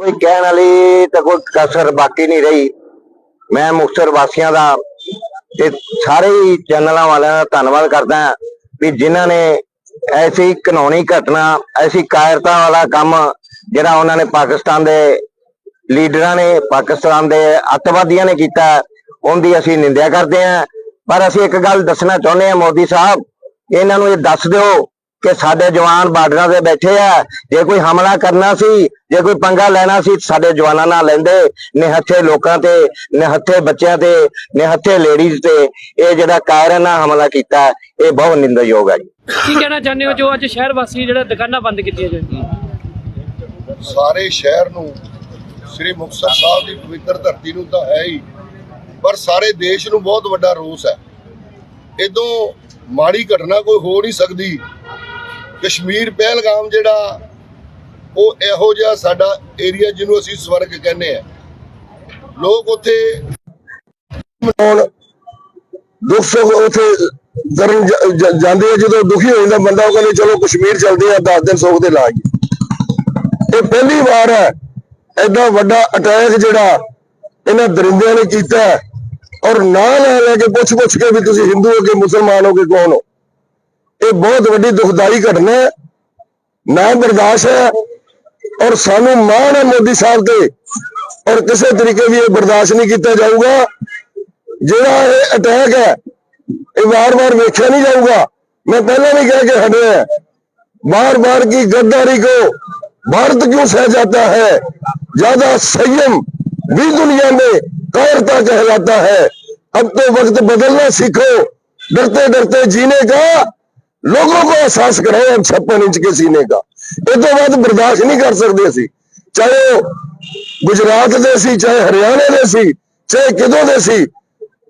ਕੋਈ ਕਹਿਣ ਵਾਲੀ ਤਾਂ ਕੋਈ ਕਸਰ ਬਾਕੀ ਨਹੀਂ ਰਹੀ। ਮੈਂ ਮੁਕਤਸਰ ਵਾਸੀਆਂ ਦਾ ਤੇ ਸਾਰੇ ਹੀ ਚੈਨਲਾਂ ਵਾਲਿਆਂ ਦਾ ਧੰਨਵਾਦ ਕਰਦਾ ਹਾਂ ਵੀ ਜਿਨ੍ਹਾਂ ਨੇ ਐਸੀ ਕਾਨੂੰਨੀ ਘਟਨਾ, ਐਸੀ ਕਾਇਰਤਾ ਵਾਲਾ ਕੰਮ ਜਿਹੜਾ ਉਹਨਾਂ ਨੇ ਪਾਕਿਸਤਾਨ ਦੇ ਲੀਡਰਾਂ ਨੇ, ਪਾਕਿਸਤਾਨ ਦੇ ਅੱਤਵਾਦੀਆਂ ਨੇ ਕੀਤਾ, ਉਹਦੀ ਅਸੀਂ ਨਿੰਦਿਆ ਕਰਦੇ ਹਾਂ। ਪਰ ਅਸੀਂ ਇੱਕ ਗੱਲ ਦੱਸਣਾ ਚਾਹੁੰਦੇ ਹਾਂ ਮੋਦੀ ਸਾਹਿਬ, ਇਹਨਾਂ ਨੂੰ ਇਹ ਦੱਸ ਦਿਓ ਕਿ ਸਾਡੇ ਜਵਾਨ ਬਾਰਡਰਾਂ ਤੇ ਬੈਠੇ ਆ ਜੇ ਕੋਈ ਹਮਲਾ ਕਰਨਾ ਸੀ ਜੇ ਕੋਈ ਪੰਗਾ ਲੈਣਾ ਸੀ ਸਾਡੇ ਜਵਾਨਾਂ ਨਾਲ ਲੈਂਦੇ। ਨਿਹੱਥੇ ਲੋਕਾਂ ਤੇ ਨਿਹੱਥੇ ਬੱਚਿਆਂ ਤੇ ਨਿਹੱਥੇ ਲੇਡੀਜ਼ ਤੇ ਇਹ ਜਿਹੜਾ ਕਾਇਰਨ ਨਾਲ ਹਮਲਾ ਕੀਤਾ ਇਹ ਬਹੁਤ ਨਿੰਦਯੋਗ ਹੈ ਜੀ। ਕੀ ਕਹਿਣਾ ਚਾਹੁੰਦੇ ਹੋ ਜੋ ਅੱਜ ਸ਼ਹਿਰ ਵਾਸੀ ਜਿਹੜਾ ਦੁਕਾਨਾਂ ਬੰਦ ਕੀਤੀਆਂ ਜਾਂਦੀਆਂ ਸਾਰੇ ਸ਼ਹਿਰ ਨੂੰ ਸ੍ਰੀ ਮੁਕਤਸਰ ਸਾਹਿਬ ਦੀ ਪਵਿੱਤਰ ਧਰਤੀ ਨੂੰ ਤਾਂ ਹੈ ਹੀ ਪਰ ਸਾਰੇ ਦੇਸ਼ ਨੂੰ ਬਹੁਤ ਵੱਡਾ ਰੋਸ ਹੈ। ਇਦੋਂ ਮਾੜੀ ਘਟਨਾ ਕੋਈ ਹੋ ਨਹੀਂ ਸਕਦੀ ਕਸ਼ਮੀਰ ਪਹਿਲਗਾਮ ਜਿਹੜਾ, ਉਹ ਇਹੋ ਜਿਹਾ ਸਾਡਾ ਏਰੀਆ ਜਿਹਨੂੰ ਅਸੀਂ ਸਵਰਗ ਕਹਿੰਦੇ ਆ। ਲੋਕ ਉੱਥੇ ਮਨਾਉਣ ਦੁੱਖ ਸੁੱਖ ਉੱਥੇ ਕਰਨ ਜਾਂਦੇ ਆ, ਜਦੋਂ ਦੁਖੀ ਹੋ ਜਾਂਦਾ ਬੰਦਾ, ਉਹ ਕਹਿੰਦੇ ਚਲੋ ਕਸ਼ਮੀਰ ਚਲਦੇ ਆ 10 ਦਿਨ ਸੁੱਖ ਦੇ ਲਾ ਆਈਏ ਇਹ ਪਹਿਲੀ ਵਾਰ ਹੈ ਐਡਾ ਵੱਡਾ ਅਟੈਕ ਜਿਹੜਾ ਇਹਨਾਂ ਦਰਿੰਦਿਆਂ ਨੇ ਕੀਤਾ ਔਰ ਨਾਂ ਲੈ ਲੈ ਕੇ ਪੁੱਛ ਪੁੱਛ ਕੇ ਵੀ ਤੁਸੀਂ ਹਿੰਦੂ ਹੋ ਕਿ ਮੁਸਲਮਾਨ ਹੋ ਕਿ ਕੌਣ ਹੋ? ਇਹ ਬਹੁਤ ਵੱਡੀ ਦੁਖਦਾਈ ਘਟਨਾ ਹੈ ਨਾ ਬਰਦਾਸ਼ਤ ਹੈ ਔਰ ਸਾਨੂੰ ਮਾਣ ਹੈ ਮੋਦੀ ਸਾਹਿਬ ਤੇ ਔਰ ਕਿਸੇ ਤਰੀਕੇ ਵੀ ਇਹ ਬਰਦਾਸ਼ਤ ਨਹੀਂ ਕੀਤਾ ਜਾਊਗਾ ਜਿਹੜਾ ਇਹ ਅਟੈਕ ਹੈ ਇਹ ਵਾਰ-ਵਾਰ ਵੇਖਿਆ ਨਹੀਂ ਜਾਊਗਾ मैं पहले भी कह के हटे हैं बार बार की गद्दारी को भारत क्यों सह जाता है ज्यादा संयम भी दुनिया में कायरता कहलाता है अब तो वक्त बदलना सीखो डरते डरते जीने का लोगों को एहसास कराओ अब छप्पन इंच के सीने का ये तो बात बर्दाश्त नहीं कर सकते सी चाहे वो ਗੁਜਰਾਤ ਦੇ ਸੀ ਚਾਹੇ ਹਰਿਆਣੇ ਦੇ ਸੀ ਚਾਹੇ ਕਿਦੋਂ ਦੇ ਸੀ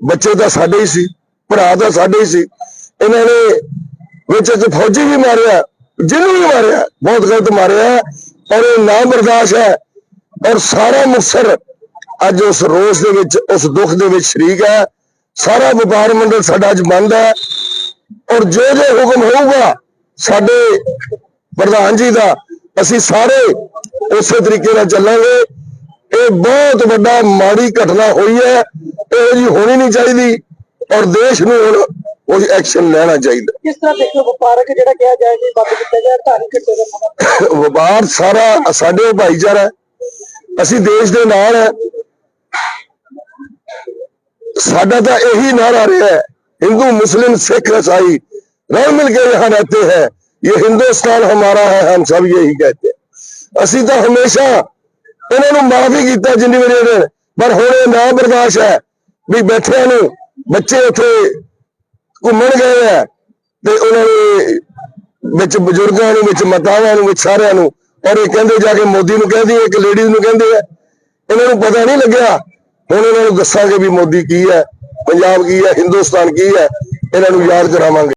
ਬੱਚੇ ਤਾਂ ਸਾਡੇ ਹੀ ਸੀ ਭਰਾ ਤਾਂ ਸਾਡੇ ਹੀ ਸੀ ਇਹਨਾਂ ਨੇ ਵਿੱਚ ਚ ਫੌਜੀ ਵੀ ਮਾਰਿਆ ਜਿਹਨੂੰ ਵੀ ਮਾਰਿਆ ਬਹੁਤ ਗਲਤ ਮਾਰਿਆ ਔਰ ਇਹ ਨਾ ਬਰਦਾਸ਼ਤ ਹੈ ਔਰ ਸਾਰਾ ਮੁਕਤਸਰ ਅੱਜ ਉਸ ਰੋਸ ਦੇ ਵਿੱਚ ਉਸ ਦੁੱਖ ਦੇ ਵਿੱਚ ਸ਼ਰੀਕ ਹੈ ਸਾਰਾ ਵਪਾਰ ਮੰਡਲ ਸਾਡਾ ਅੱਜ ਬੰਦ ਹੈ ਔਰ ਜੋ ਜੋ ਹੁਕਮ ਹੋਊਗਾ ਸਾਡੇ ਪ੍ਰਧਾਨ ਜੀ ਦਾ ਅਸੀਂ ਸਾਰੇ ਉਸੇ ਤਰੀਕੇ ਨਾਲ ਚੱਲਾਂਗੇ। ਇਹ ਬਹੁਤ ਵੱਡਾ ਮਾੜੀ ਘਟਨਾ ਹੋਈ ਹੈ ਇਹ ਜੀ ਹੋਣੀ ਨਹੀਂ ਚਾਹੀਦੀ ਔਰ ਦੇਸ਼ ਨੂੰ ਹੁਣ ਉਹ ਐਕਸ਼ਨ ਲੈਣਾ ਚਾਹੀਦਾ। ਕਿਸ ਤਰ੍ਹਾਂ ਦੇਖੋ ਵਪਾਰਕ ਜਿਹੜਾ ਕਿਹਾ ਜਾਏ ਕਿ ਬੰਦ ਕੀਤਾ ਜਾਏ ਧਾਰਮਿਕ ਢਿੱਡੋ ਦੇ ਵਪਾਰ ਸਾਰਾ ਸਾਡੇ ਭਾਈਚਾਰਾ ਅਸੀਂ ਦੇਸ਼ ਦੇ ਨਾਲ ਹੈ। ਸਾਡਾ ਤਾਂ ਇਹੀ ਨਾਰਾ ਰਿਹਾ ਹੈ हिंदू मुस्लिम सिख ईसाई रल मिल के यहाँ रहते हैं ये हिंदुस्तान हमारा है हम सब यही कहते हैं ਅਸੀਂ ਤਾਂ ਹਮੇਸ਼ਾ ਇਹਨਾਂ ਨੂੰ ਮਾਫੀ ਕੀਤਾ ਜਿੰਨੀ ਵਾਰੀ ਇਹਨੇ ਪਰ ਹੁਣ ਇਹ ਨਾ ਬਰਦਾਸ਼ਤ ਹੈ ਵੀ ਬੈਠਿਆਂ ਨੂੰ ਬੱਚੇ ਉੱਥੇ ਘੁੰਮਣ ਗਏ ਆ ਤੇ ਉਹਨਾਂ ਨੇ ਵਿੱਚ ਬਜ਼ੁਰਗਾਂ ਨੂੰ ਵਿੱਚ ਮਾਤਾਵਾਂ ਨੂੰ ਵਿੱਚ ਸਾਰਿਆਂ ਨੂੰ ਔਰ ਇਹ ਕਹਿੰਦੇ ਜਾ ਕੇ ਮੋਦੀ ਨੂੰ ਕਹਿੰਦੀ ਇੱਕ ਲੇਡੀਜ਼ ਨੂੰ ਕਹਿੰਦੇ ਆ ਇਹਨਾਂ ਨੂੰ ਪਤਾ ਨਹੀਂ ਲੱਗਿਆ ਹੁਣ ਇਹਨਾਂ ਨੂੰ ਦੱਸਾਂਗੇ ਵੀ ਮੋਦੀ ਕੀ ਹੈ ਪੰਜਾਬ ਕੀ ਹੈ ਹਿੰਦੁਸਤਾਨ ਕੀ ਹੈ ਇਹਨਾਂ ਨੂੰ ਯਾਦ ਕਰਾਵਾਂਗੇ।